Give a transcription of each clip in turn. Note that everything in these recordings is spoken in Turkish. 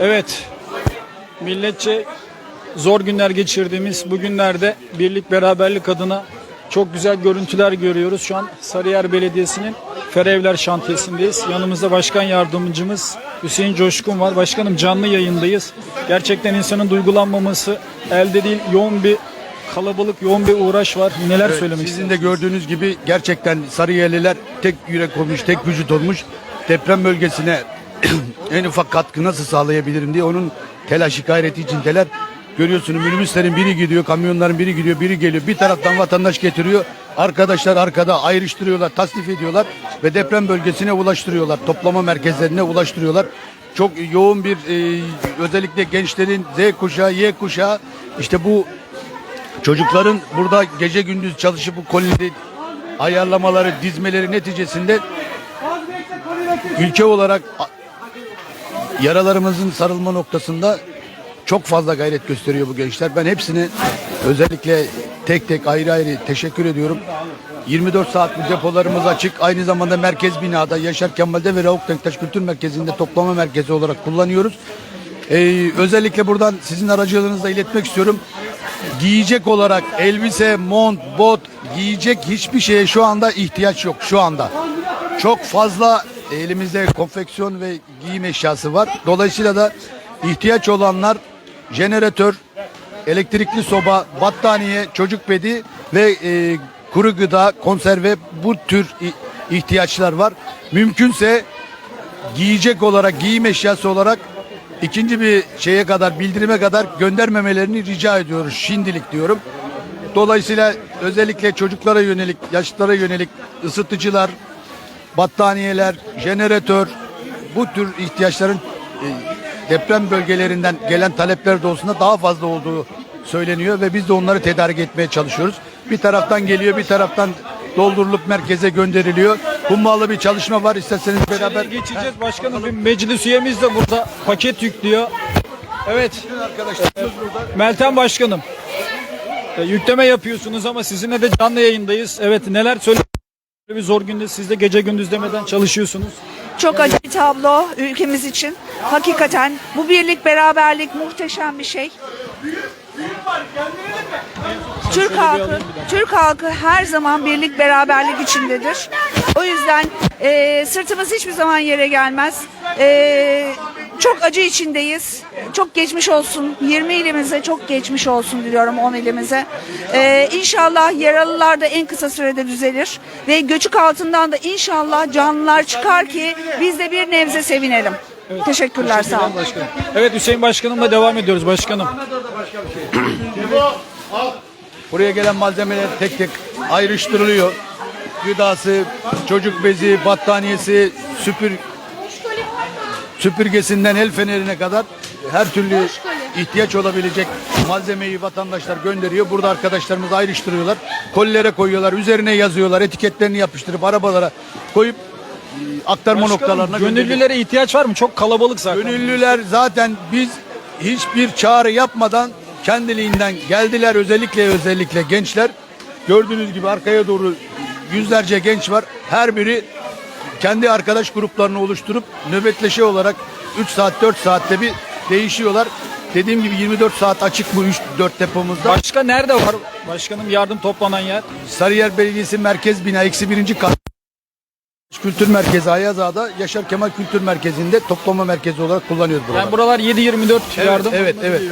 Evet. Milletçe zor günler geçirdiğimiz bu günlerde birlik beraberlik adına çok güzel görüntüler görüyoruz. Şu an Sarıyer Belediyesi'nin Ferevler Şantiyesi'ndeyiz. Yanımızda başkan yardımcımız Hüseyin Coşkun var. Başkanım canlı yayındayız. Gerçekten insanın duygulanmaması elde değil. Yoğun bir kalabalık, yoğun bir uğraş var. Neler Evet, söylemek Sizin de gördüğünüz gibi gerçekten Sarıyerliler tek yürek olmuş, tek vücut olmuş. Deprem bölgesine en ufak katkı nasıl sağlayabilirim diye onun telaşı gayreti içindeler. Görüyorsunuz minibüslerin biri gidiyor, kamyonların biri gidiyor, biri geliyor. Bir taraftan vatandaş getiriyor. Arkadaşlar arkada ayrıştırıyorlar, tasnif ediyorlar ve deprem bölgesine ulaştırıyorlar. Toplama merkezlerine ulaştırıyorlar. Çok yoğun bir e, özellikle gençlerin Z kuşağı, Y kuşağı işte bu Çocukların burada gece gündüz çalışıp bu kolileri ayarlamaları, dizmeleri neticesinde ülke olarak yaralarımızın sarılma noktasında çok fazla gayret gösteriyor bu gençler. Ben hepsine özellikle tek tek ayrı ayrı teşekkür ediyorum. 24 saat depolarımız açık. Aynı zamanda merkez binada Yaşar Kemal'de ve Rauf Denktaş Kültür Merkezi'nde toplama merkezi olarak kullanıyoruz. Ee, özellikle buradan sizin aracılığınızla iletmek istiyorum. Giyecek olarak elbise, mont, bot, giyecek hiçbir şeye şu anda ihtiyaç yok şu anda. Çok fazla elimizde konfeksiyon ve giyim eşyası var. Dolayısıyla da ihtiyaç olanlar jeneratör, elektrikli soba, battaniye, çocuk bedi ve e, kuru gıda, konserve bu tür ihtiyaçlar var. Mümkünse giyecek olarak, giyim eşyası olarak ikinci bir şeye kadar, bildirime kadar göndermemelerini rica ediyoruz. Şimdilik diyorum. Dolayısıyla özellikle çocuklara yönelik, yaşlılara yönelik ısıtıcılar, battaniyeler, jeneratör bu tür ihtiyaçların e, deprem bölgelerinden gelen talepler doğrusunda daha fazla olduğu söyleniyor ve biz de onları tedarik etmeye çalışıyoruz. Bir taraftan geliyor, bir taraftan doldurulup merkeze gönderiliyor. Hummalı bir çalışma var. İsterseniz beraber geçeceğiz. Başkanım bir meclis üyemiz de burada paket yüklüyor. Evet. arkadaşlarımız burada. Meltem Başkanım. e, yükleme yapıyorsunuz ama sizinle de canlı yayındayız. Evet neler söylüyorsunuz? Bir zor günde siz de gece gündüz demeden çalışıyorsunuz. Çok acı bir tablo ülkemiz için. Hakikaten bu birlik beraberlik muhteşem bir şey. Türk halkı, Türk halkı her zaman birlik beraberlik içindedir. O yüzden e, sırtımız hiçbir zaman yere gelmez. E, çok acı içindeyiz. Çok geçmiş olsun. 20 ilimize çok geçmiş olsun diliyorum 10 ilimize. E, inşallah yaralılar da en kısa sürede düzelir. Ve göçük altından da inşallah canlılar çıkar ki biz de bir nebze sevinelim. Teşekkürler sağ olun. Başkanım. Evet Hüseyin Başkanımla devam ediyoruz başkanım. Buraya gelen malzemeler tek tek ayrıştırılıyor. Gıdası, çocuk bezi, battaniyesi, süpür süpürgesinden el fenerine kadar her türlü ihtiyaç olabilecek malzemeyi vatandaşlar gönderiyor. Burada arkadaşlarımız ayrıştırıyorlar. Kolilere koyuyorlar, üzerine yazıyorlar, etiketlerini yapıştırıp arabalara koyup e, aktarma noktalarına gönderiyor. Gönüllülere ihtiyaç var mı? Çok kalabalık zaten. Gönüllüler zaten biz hiçbir çağrı yapmadan kendiliğinden geldiler özellikle özellikle gençler. Gördüğünüz gibi arkaya doğru yüzlerce genç var. Her biri kendi arkadaş gruplarını oluşturup nöbetleşe olarak 3 saat 4 saatte bir değişiyorlar. Dediğim gibi 24 saat açık bu 3 4 depomuzda. Başka nerede var? Başkanım yardım toplanan yer. Sarıyer Belediyesi Merkez Bina eksi birinci kat. Kültür Merkezi Ayazağa'da Yaşar Kemal Kültür Merkezi'nde toplama merkezi olarak kullanıyoruz buraları. Yani buralar 7-24 Evet, yardım. Evet, evet.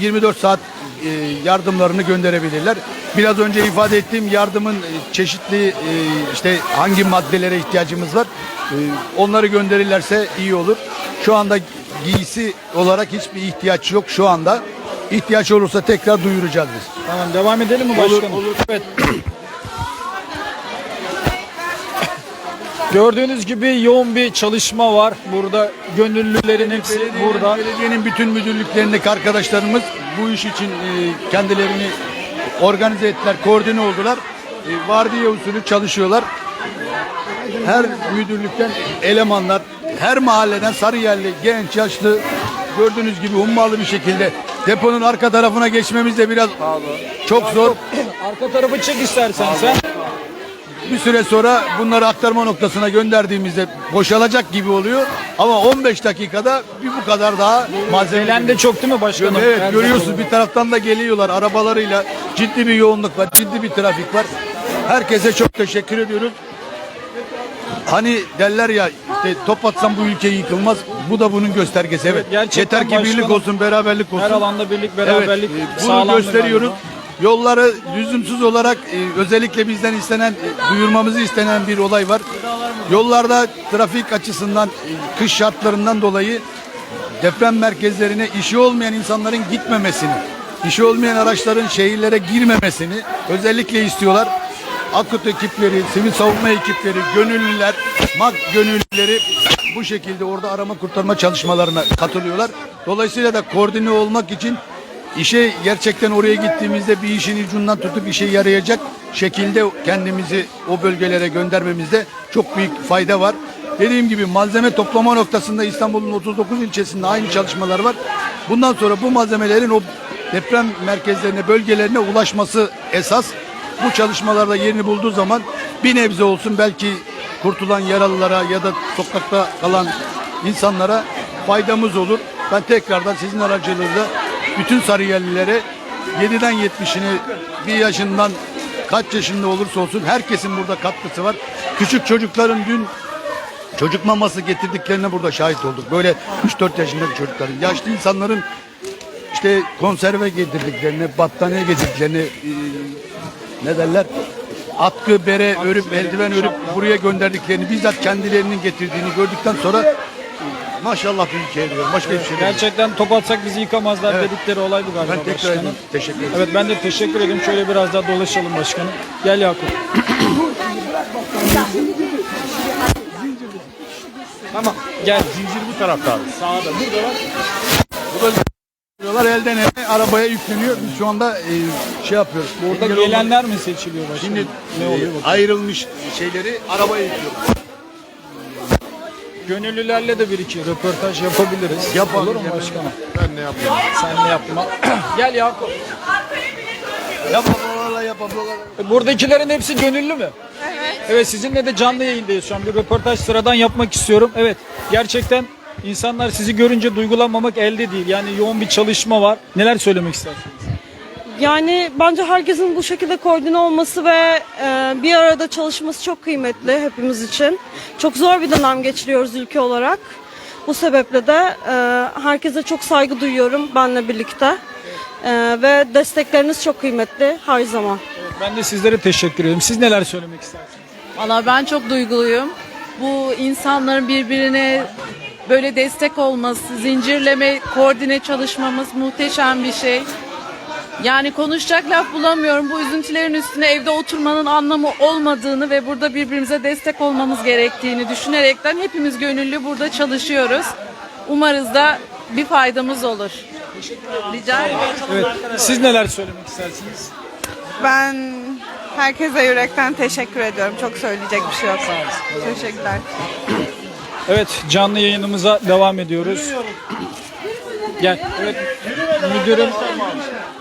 24 saat e, yardımlarını gönderebilirler. Biraz önce ifade ettiğim yardımın e, çeşitli e, işte hangi maddelere ihtiyacımız var. e, onları gönderirlerse iyi olur. Şu anda giysi olarak hiçbir ihtiyaç yok şu anda. İhtiyaç olursa tekrar duyuracağız biz. Tamam devam edelim mi Olur, başkanım? Evet. Gördüğünüz gibi yoğun bir çalışma var. Burada gönüllülerin hepsi Belediyenin, burada. belediyenin bütün müdürlüklerindeki arkadaşlarımız bu iş için e, kendilerini organize ettiler, koordine oldular. E, vardiya usulü çalışıyorlar. Her müdürlükten elemanlar, her mahalleden Sarıyerli, genç, yaşlı gördüğünüz gibi hummalı bir şekilde deponun arka tarafına geçmemiz de biraz çok zor. Arka tarafı çek istersen sen. Bir süre sonra bunları aktarma noktasına gönderdiğimizde boşalacak gibi oluyor. Ama 15 dakikada bir bu kadar daha malzeme. Gelen de çok değil mi başkanım? Evet görüyorsunuz bir taraftan da geliyorlar arabalarıyla ciddi bir yoğunluk var ciddi bir trafik var. Herkese çok teşekkür ediyoruz. Hani derler ya işte top atsam bu ülke yıkılmaz. Bu da bunun göstergesi. Evet. gerçekten Yeter ki birlik başkanım, olsun, beraberlik olsun. Her alanda birlik Evet, beraberlik e, bunu gösteriyoruz. galiba. Yolları lüzumsuz olarak e, özellikle bizden istenen, e, duyurmamızı istenen bir olay var. Yollarda trafik açısından, e, kış şartlarından dolayı deprem merkezlerine işi olmayan insanların gitmemesini, işi olmayan araçların şehirlere girmemesini özellikle istiyorlar. Akut ekipleri, sivil savunma ekipleri, gönüllüler, MAK gönüllüleri bu şekilde orada arama kurtarma çalışmalarına katılıyorlar. Dolayısıyla da koordine olmak için işe gerçekten oraya gittiğimizde bir işin ucundan tutup işe yarayacak şekilde kendimizi o bölgelere göndermemizde çok büyük fayda var. Dediğim gibi malzeme toplama noktasında İstanbul'un 39 ilçesinde aynı çalışmalar var. Bundan sonra bu malzemelerin o deprem merkezlerine, bölgelerine ulaşması esas. Bu çalışmalarda yerini bulduğu zaman bir nebze olsun belki kurtulan yaralılara ya da sokakta kalan insanlara faydamız olur. Ben tekrardan sizin aracılığınızla bütün Sarıyerlilere 7'den 70'ini bir yaşından kaç yaşında olursa olsun herkesin burada katkısı var. Küçük çocukların dün çocuk maması getirdiklerine burada şahit olduk. Böyle 3-4 yaşındaki çocukların, yaşlı insanların işte konserve getirdiklerini, battaniye getirdiklerini, e, ne derler? Atkı, bere, örüp, eldiven örüp buraya gönderdiklerini, bizzat kendilerinin getirdiğini gördükten sonra maşallah bir ülkeye diyorum. Başka bir şey değil. Gerçekten top atsak bizi yıkamazlar Evet. dedikleri olay bu galiba Ben tekrar başkanım. ederim. Teşekkür ederim. Evet ben de teşekkür ederim. Şöyle biraz daha dolaşalım başkanım. Gel Yakup. tamam gel. Zincir bu tarafta abi. Sağda. Burada var. Diyorlar elden ele arabaya yükleniyor. Biz şu anda e, şey yapıyoruz. Burada Engel olmak- gelenler mi seçiliyor başkanım? Şimdi ne oluyor? e, ayrılmış şeyleri arabaya yüklüyoruz. Gönüllülerle de bir iki röportaj yapabiliriz. Yapalım. Olur mu başkanım? Ben ne yapayım? Sen ne yapma. gel Yakup. Yap ablalarla yap ablalarla. Buradakilerin hepsi gönüllü mü? Evet. Evet sizinle de canlı yayındayız şu an. Bir röportaj sıradan yapmak istiyorum. Evet gerçekten insanlar sizi görünce duygulanmamak elde değil. Yani yoğun bir çalışma var. Neler söylemek istersiniz? Yani bence herkesin bu şekilde koordine olması ve e, bir arada çalışması çok kıymetli hepimiz için. Çok zor bir dönem geçiriyoruz ülke olarak. Bu sebeple de e, herkese çok saygı duyuyorum benle birlikte. E, ve destekleriniz çok kıymetli her zaman. Ben de sizlere teşekkür ederim. Siz neler söylemek istersiniz? Valla ben çok duyguluyum. Bu insanların birbirine böyle destek olması, zincirleme, koordine çalışmamız muhteşem bir şey. Yani konuşacak laf bulamıyorum. Bu üzüntülerin üstüne evde oturmanın anlamı olmadığını ve burada birbirimize destek olmamız gerektiğini düşünerekten hepimiz gönüllü burada çalışıyoruz. Umarız da bir faydamız olur. Rica ederim. Evet. Siz neler söylemek istersiniz? Ben herkese yürekten teşekkür ediyorum. Çok söyleyecek bir şey yok. Teşekkürler. Evet canlı yayınımıza devam ediyoruz. Gel. Evet. Müdürüm.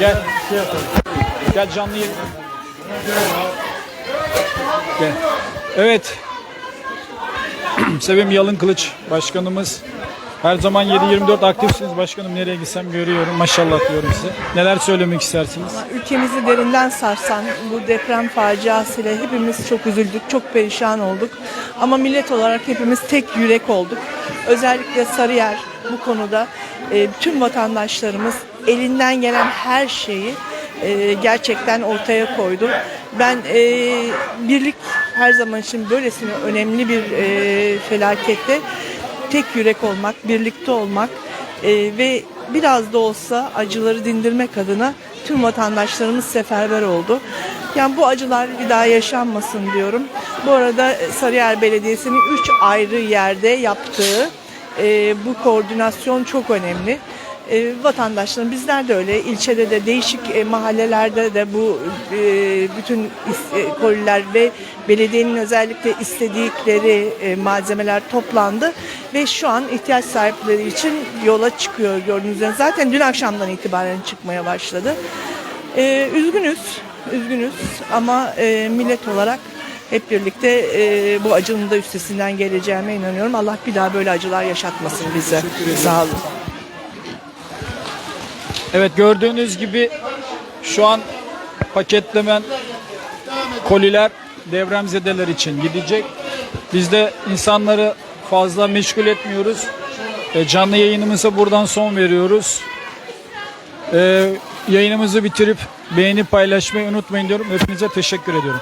Gel şey. Gel canlı. Gel. Evet. Sevim Yalın Kılıç başkanımız Her zaman 7-24 aktifsiniz başkanım. Nereye gitsem görüyorum. Maşallah diyorum size. Neler söylemek istersiniz? Ülkemizi derinden sarsan bu deprem faciasıyla hepimiz çok üzüldük, çok perişan olduk. Ama millet olarak hepimiz tek yürek olduk. Özellikle Sarıyer bu konuda e, tüm vatandaşlarımız elinden gelen her şeyi e, gerçekten ortaya koydu. Ben e, birlik her zaman için böylesine önemli bir e, felakette tek yürek olmak, birlikte olmak e, ve biraz da olsa acıları dindirmek adına tüm vatandaşlarımız seferber oldu. Yani bu acılar bir daha yaşanmasın diyorum. Bu arada Sarıyer Belediyesi'nin üç ayrı yerde yaptığı e, bu koordinasyon çok önemli. E, vatandaşların bizler de öyle ilçede de değişik e, mahallelerde de bu e, bütün is- e, koliler ve belediyenin özellikle istedikleri e, malzemeler toplandı ve şu an ihtiyaç sahipleri için yola çıkıyor gördüğünüz üzere. Zaten dün akşamdan itibaren çıkmaya başladı. E, üzgünüz, üzgünüz ama e, millet olarak hep birlikte e, bu acının da üstesinden geleceğime inanıyorum. Allah bir daha böyle acılar yaşatmasın bize. Sağ olun. Evet gördüğünüz gibi şu an paketlemen koliler depremzedeler için gidecek. Biz de insanları fazla meşgul etmiyoruz. E, canlı yayınımıza buradan son veriyoruz. E, yayınımızı bitirip beğeni paylaşmayı unutmayın diyorum. Hepinize teşekkür ediyorum.